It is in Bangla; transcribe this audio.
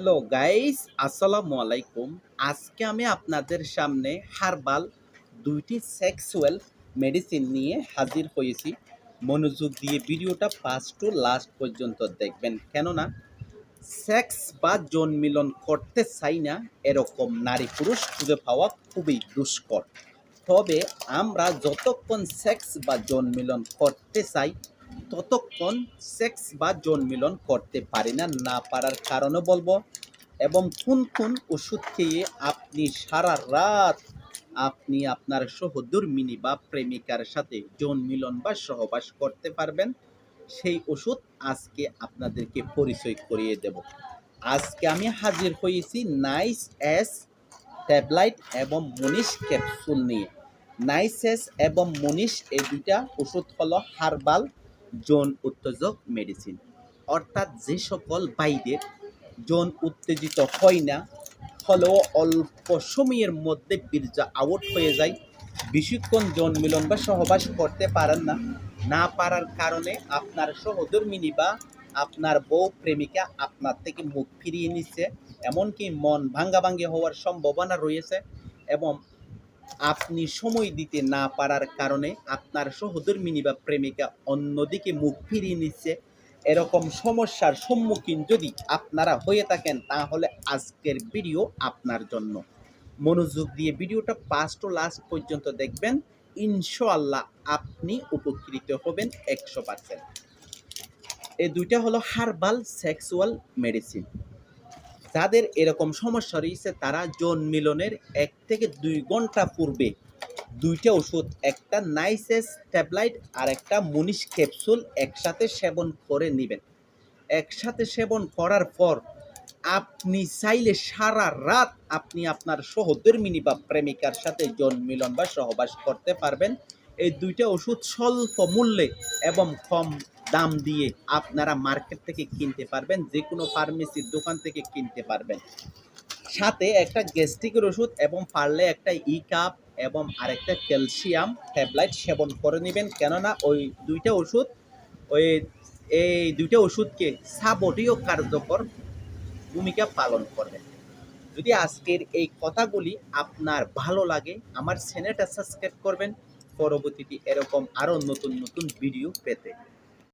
হ্যালো গাইস, আসসালামু আলাইকুম। আজকে আমি আপনাদের সামনে হার্বাল দুইটি সেক্সুয়াল মেডিসিন নিয়ে হাজির হয়েছি। মনোযোগ দিয়ে ভিডিওটা ফার্স্ট টু লাস্ট পর্যন্ত দেখবেন। কেননা, সেক্স বা যৌন মিলন করতে চাই না, এরকম নারী পুরুষ খুঁজে পাওয়া খুবই দুষ্কর। তবে আমরা যতক্ষণ সেক্স বা যৌন মিলন করতে চাই ততক্ষণ সেক্স বা যৌন মিলন করতে পারি না না পারার কারণও বলব। এবং কোন কোন ওষুধ খেয়ে আপনি সারা রাত আপনি আপনার সহধর্মিনী বা প্রেমিকার সাথে যৌন মিলন বা সহবাস করতে পারবেন। সেই ওষুধ আজকে আপনাদেরকে পরিচয় করিয়ে দেব। আজকে আমি হাজির হয়েছি নাইস এস ট্যাবলাইট এবং মনিশ ক্যাপসুল নিয়ে। নাইসেস এবং মনিশ এই দুইটা ওষুধ হলো হার্বাল যৌন উত্তেজক মেডিসিন অর্থাৎ যে সকল বাইদের যৌন উত্তেজিত হয় না হলেও অল্প সময়ের মধ্যে বীর্য আউট হয়ে যায়। বেশিক্ষণ যৌন মিলন বা সহবাস করতে পারেন না। না পারার কারণে আপনার সহধর্মিনী বা আপনার বউ প্রেমিকা আপনার থেকে মুখ ফিরিয়ে নিচ্ছে। এমনকি মন ভাঙ্গাভাঙ্গি হওয়ার সম্ভাবনা রয়েছে এবং আপনি সময় দিতে না পারার কারণে আপনার সহধর্মিনী বা প্রেমিকা অন্যদিকে মুখ ফিরিয়ে নিচ্ছে। এরকম সমস্যার সম্মুখীন যদি আপনারা হয়ে থাকেন, তাহলে আজকের ভিডিও আপনার জন্য। মনোযোগ দিয়ে ভিডিওটা ফার্স্ট ও লাস্ট পর্যন্ত দেখবেন। ইনশাআল্লাহ আপনি উপকৃত হবেন একশো পার্সেন্ট এই দুইটা হলো হার্বাল সেক্সুয়াল মেডিসিন যাদের এরকম সমস্যা রয়েছে, তারা যৌন মিলনের এক থেকে দুই ঘণ্টা পূর্বে দুইটা ওষুধ, একটা নাইসেস ট্যাবলাইট আর একটা মুনিশ ক্যাপসুল একসাথে সেবন করে নেবেন। একসাথে সেবন করার পর আপনি চাইলে সারা রাত আপনি আপনার সহধর্মিনী বা প্রেমিকার সাথে যৌন মিলন বা সহবাস করতে পারবেন। এই দুইটা ওষুধ স্বল্প মূল্যে এবং কম দাম দিয়ে আপনারা মার্কেট থেকে কিনতে পারবেন যে কোনো ফার্মেসির দোকান থেকে কিনতে পারবেন। সাথে একটা গ্যাস্ট্রিকের ওষুধ এবং পারলে একটা ই কাপ এবং আরেকটা ক্যালসিয়াম ট্যাবলেট সেবন করে নেবেন। কেননা ওই দুইটা ওষুধ, ওই, এই দুইটা ওষুধকে সাবটীয় কার্যকর ভূমিকা পালন করবে যদি আজকের এই কথাগুলি আপনার ভালো লাগে, আমার চ্যানেলটা সাবস্ক্রাইব করবেন। পরবর্তীতে এরকম আরও নতুন নতুন ভিডিও পেতে।